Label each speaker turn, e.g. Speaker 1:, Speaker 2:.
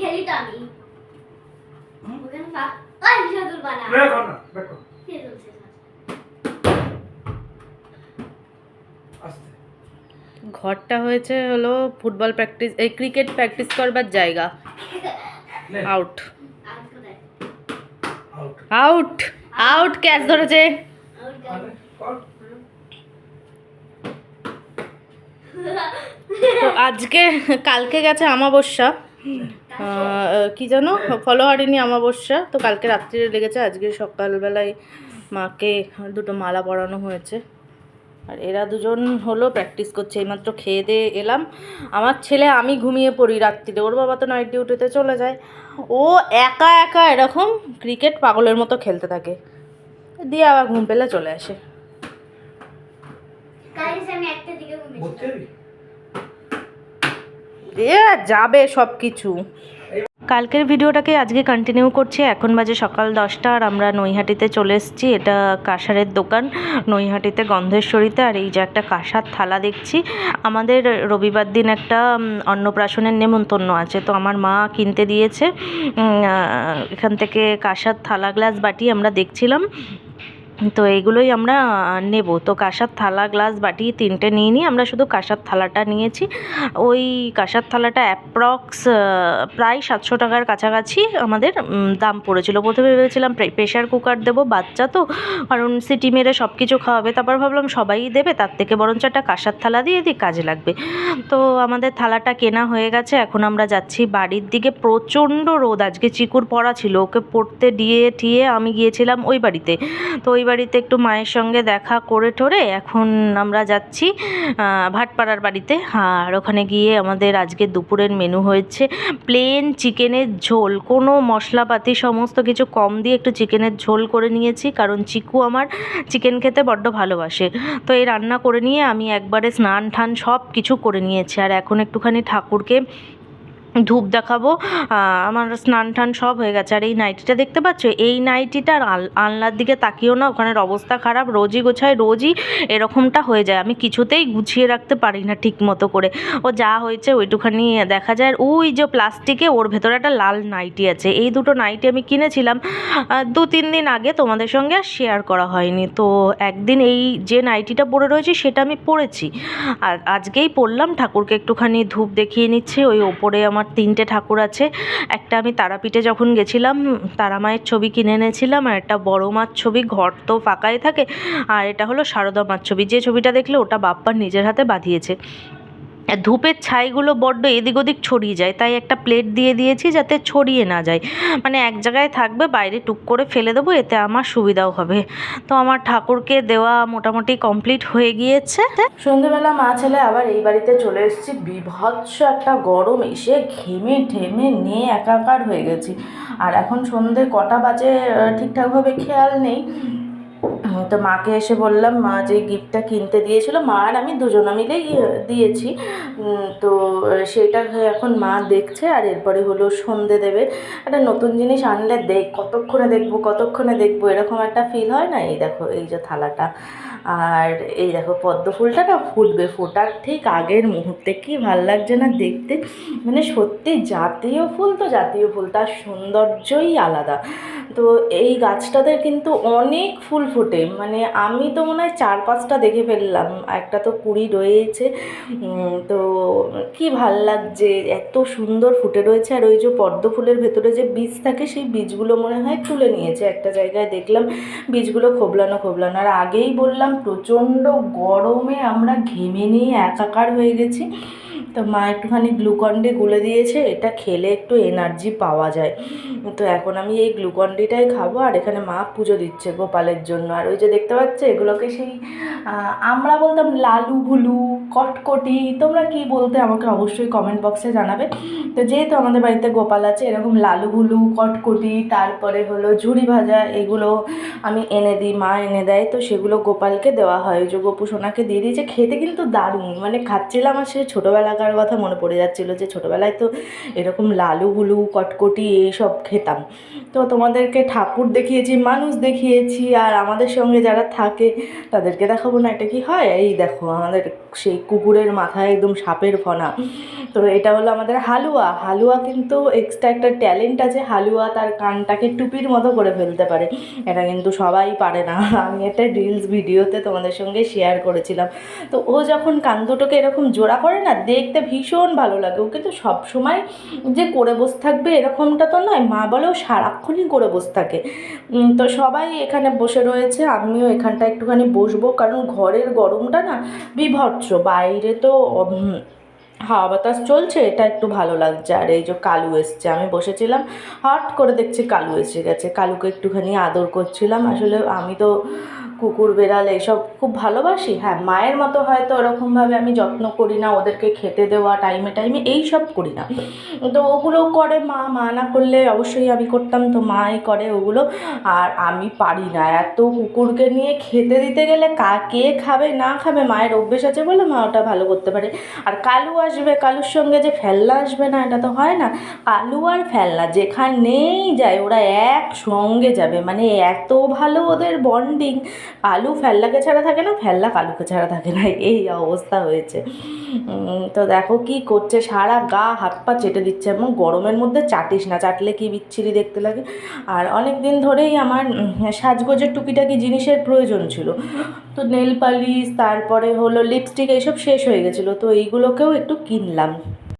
Speaker 1: খেলি তো আমি? ওখানে ওই না কে
Speaker 2: ঘরটা হয়েছে হলো ফুটবল প্র্যাকটিস এই ক্রিকেট প্র্যাকটিস করবার জায়গা। Out
Speaker 3: out
Speaker 2: out out catch ধরেছে। তো আজকে কালকে গেছে আমাবস্যা। কি জানো? ফলোহারিনি আমাবস্যা তো কালকে রাত্রিরে লেগেছে। আজকে সকালবেলায় মাকে দুটো মালা পরানো হয়েছে। আর এরা দুজন হলো প্র্যাকটিস করছে এইমাত্র খেয়ে দিয়ে এলাম। আমার ছেলে আমি ঘুমিয়ে পড়ি রাত্রিতে ওর বাবা তো নাইট ডিউটিতে চলে যায়। ও একা একা এরকম ক্রিকেট পাগলের মতো খেলতে থাকে। দিয়ে আবার ঘুম পেলে চলে আসে।
Speaker 1: আমি একটা দিকে
Speaker 2: যাবে সব কিছু কালকের ভিডিওটাকে আজকে কন্টিনিউ করছি। এখন বাজে সকাল দশটা আর আমরা নৈহাটিতে চলে এসেছি। এটা কাঁসারের দোকান, নৈহাটিতে গন্ধেশ্বরীতে। আর এই যে একটা কাঁসার থালা দেখছি। আমাদের রবিবার দিন একটা অন্নপ্রাশনের নেমন্তন্ন আছে। তো আমার মা কিনতে দিয়েছে। এখান থেকে কাঁসার থালা গ্লাস বাটি আমরা দেখছিলাম। তো এগুলোই আমরা নেব। তো কাঁসার থালা, গ্লাস, বাটি তিনটে নিয়ে নিই আমরা শুধু কাঁসার থালাটা নিয়েছি। ওই কাঁসার থালাটা অ্যাপ্রক্স প্রায় সাতশো টাকার কাছাকাছি আমাদের দাম পড়েছিল। প্রথমে ভেবেছিলাম প্রেশার কুকার দেবো বাচ্চা তো, কারণ সিটি মেরে সব কিছু খাওয়াবে। তারপর ভাবলাম সবাই দেবে, তার থেকে বরঞ্চ একটা কাঁসার থালা দিয়ে দিই, কাজে লাগবে। তো আমাদের থালাটা কেনা হয়ে গেছে, এখন আমরা যাচ্ছি বাড়ির দিকে। প্রচণ্ড রোদ, আজকে চিকুর পড়া ছিল, ওকে পড়তে দিয়ে ঠিয়ে আমি গিয়েছিলাম ওই বাড়িতে। তো ওই বাড়িতে একটু মায়ের সঙ্গে দেখা করে টোরে এখন আমরা যাচ্ছি ভাটপাড়ার বাড়িতে। আর ওখানে গিয়ে আমাদের আজকে দুপুরের মেনু হয়েছে প্লেন চিকেনের ঝোল। কোনো মশলাপাতি, সমস্ত কিছু কম দিয়ে একটু চিকেনের ঝোল করে নিয়েছি, কারণ চিকু আমার চিকেন খেতে বড্ড ভালোবাসে। তো এই রান্না করে নিয়ে আমি একবারে স্নান টান সব কিছু করে নিয়েছি। আর এখন একটুখানি ঠাকুরকে ধূপ দেখাবো আমার স্নান টান সব হয়ে গেছে। আর এই নাইটিটা দেখতে পাচ্ছ? এই নাইটিটার আল- আলনার দিকে তাকিও না, ওখানের অবস্থা খারাপ, রোজই গোছায়, রোজই এরকমটা হয়ে যায়। আমি কিছুতেই গুছিয়ে রাখতে পারি না ঠিক মতো করে। ও যা হয়েছে ওইটুখানি দেখা যায়। ওই যে প্লাস্টিকে ওর ভেতরে একটা লাল নাইটি আছে। এই দুটো নাইটি আমি কিনেছিলাম দু তিন দিন আগে তোমাদের সঙ্গে আর শেয়ার করা হয়নি। তো একদিন এই যে নাইটিটা পরে রয়েছে সেটা আমি পরেছি। আর আজকেই পরলাম, ঠাকুরকে একটুখানি ধূপ দেখিয়ে নিচ্ছি, ওই ওপরে আমার তিনটে ঠাকুর আছে। একটা আমি তারাপীঠে যখন গেছিলাম, তারা মায়ের ছবি কিনে এনেছিলাম আর একটা বড় মার ছবি, ঘর তো ফাঁকাই থাকে। আর এটা হলো শারদা মার ছবি। যে ছবিটা দেখলে ওটা বাপ্পার নিজের হাতে বাঁধিয়েছে। ধূপের ছাইগুলো বড্ড এদিক ওদিক ছড়িয়ে যায়, তাই একটা প্লেট দিয়ে দিয়েছি যাতে ছড়িয়ে না যায়। মানে এক জায়গায় থাকবে, বাইরে টুক করে ফেলে দেবো, এতে আমার সুবিধাও হবে। তো আমার ঠাকুরকে দেওয়া মোটামুটি কমপ্লিট হয়ে গিয়েছে। সন্ধেবেলা মা ছেলে আবার এই বাড়িতে চলে এসেছি। বিভৎস একটা গরম এসে ঘেমে ঠেমে নিয়ে একাকার হয়ে গেছি। আর এখন সন্ধে কটা বাজে ঠিকঠাকভাবে খেয়াল নেই। তো মাকে এসে বললাম, মা যে গিফটটা কিনতে দিয়েছিল, মা আর আমি দুজনে মিলেই দিয়েছি। তো সেটা এখন মা দেখছে আর এরপরে হলো সন্ধে দেবে। একটা নতুন জিনিস আনলে দেখ, কতক্ষণে দেখব কতক্ষণে দেখব, এরকম একটা ফিল হয় না? এই দেখো, এই যে থালাটা। আর এই দেখো পদ্ম ফুলটা না ফুটবে ফোটার ঠিক আগের মুহূর্তে। কি ভালো লাগছে না দেখতে। মানে সত্যি জাতীয় ফুল তো জাতীয় ফুল, তার সৌন্দর্যই আলাদা। তো এই গাছটাতে কিন্তু অনেক ফুল ফোটে। মানে আমি তো মনে হয় চার পাঁচটা দেখে ফেললাম, একটা তো কুড়ি রয়েছে তো কি ভালো লাগছে, এত সুন্দর ফুটে রয়েছে, আর ওই যে পদ্ম ফুলের ভেতরে যে বীজ থাকে, সেই বীজগুলো মনে হয় তুলে নিয়েছে, একটা জায়গায় দেখলাম বীজগুলো খোবলানো খোবলানো, আর আগেই বললাম প্রচণ্ড গরমে আমরা ঘেমে নিয়ে একাকার হয়ে গেছি তো মা একটুখানি গ্লুকন্ডি গুলে দিয়েছে, এটা খেলে একটু এনার্জি পাওয়া যায়। তো এখন আমি এই গ্লুকন্ডিটাই খাব, আর এখানে মা পুজো দিচ্ছে গোপালের জন্য। আর ওই যে দেখতে পাচ্ছে, এগুলোকে সেই আমরা বলতাম লালু ভুলু, কটকটি, তোমরা কি বলতে আমাকে অবশ্যই কমেন্ট বক্সে জানাবে। তো যেহেতু আমাদের বাড়িতে গোপাল আছে, এরকম লালু ভুলু, কটকটি, তারপরে হলো ঝুড়ি ভাজা, এগুলো আমি এনে দিই, মা এনে দেয়। তো সেগুলো গোপালকে দেওয়া হয়। যে গোপু সোনাকে দিয়ে দিয়েছে, খেতে কিন্তু দারুণ। মানে খাচ্ছিলাম আর সে ছোটোবেলাকার ছোটোবেলাকার কথা মনে পড়ে যাচ্ছিল যে ছোটোবেলায় তো এরকম লালু হুলু কটকটি এইসব খেতাম। তো তোমাদেরকে ঠাকুর দেখিয়েছি, মানুষ দেখিয়েছি, আর আমাদের সঙ্গে যারা থাকে তাদেরকে দেখাবো না, এটা কি হয়? এই দেখো, আমাদের সেই কুকুরের মাথায় একদম সাপের ফনা। তো এটা হলো আমাদের হালুয়া। হালুয়া কিন্তু এক্সট্রা একটা ট্যালেন্ট আছে, হালুয়া তার কানটাকে টুপির মতো করে ফেলতে পারে। এটা কিন্তু সবাই পারে না। আমি একটা রিলস ভিডিওতে তোমাদের সঙ্গে শেয়ার করেছিলাম। তো ও যখন কান দুটোকে এরকম জোড়া করে না দেখতে ভীষণ ভালো লাগে। ও কিন্তু সবসময় যে করে বসে থাকবে এরকমটা তো নয়, মা বলেও সারাক্ষণই করে বসে থাকে। তো সবাই এখানে বসে রয়েছে, আমিও এখানটা একটুখানি বসবো, কারণ ঘরের গরমটা না বিভৎস। বাইরে তো হাওয়া বাতাস চলছে, এটা একটু ভালো লাগছে। আর এই যে কালু এসছে, আমি বসেছিলাম, হট করে দেখছি কালু এসে গেছে। কালুকে একটুখানি আদর করছিলাম। আসলে আমি তো কুকুর, বেড়াল এইসব খুব ভালোবাসি। হ্যাঁ মায়ের মতো হয়তো ওরকমভাবে আমি যত্ন করি না, ওদেরকে খেতে দেওয়া, টাইমে টাইমে এই সব করি না। তো ওগুলো করে মা মা না করলে অবশ্যই আমি করতাম, তো মাই করে ওগুলো। আর আমি পারি না, এত কুকুরকে নিয়ে খেতে দিতে গেলে কা, কে খাবে, না খাবে, মায়ের অভ্যেস আছে বলে মা ওটা ভালো করতে পারে। আর কালু আসবে, কালুর সঙ্গে যে ফেলনা আসবে না, এটা তো হয় না। কালু আর ফেলনা যেখানেই যায়, ওরা একসঙ্গে যাবে। মানে এত ভালো ওদের বন্ডিং কালু ফেল্লাকে ছাড়া থাকে না, ফেল্লা কালুকে ছাড়া থাকে না, এই অবস্থা হয়েছে। তো দেখো কি করছে, সারা গা হাত পা চেটে দিচ্ছে এবং গরমের মধ্যে চাটিস না, চাটলে কি বিচ্ছিরি দেখতে লাগে। আর অনেক দিন ধরেই আমার সাজগোজের টুকিটাকি জিনিসের প্রয়োজন ছিল। তো নেল পালিশ, তারপরে হলো লিপস্টিক এইসব শেষ হয়ে গেছিল। তো এইগুলোকেও একটু কিনলাম।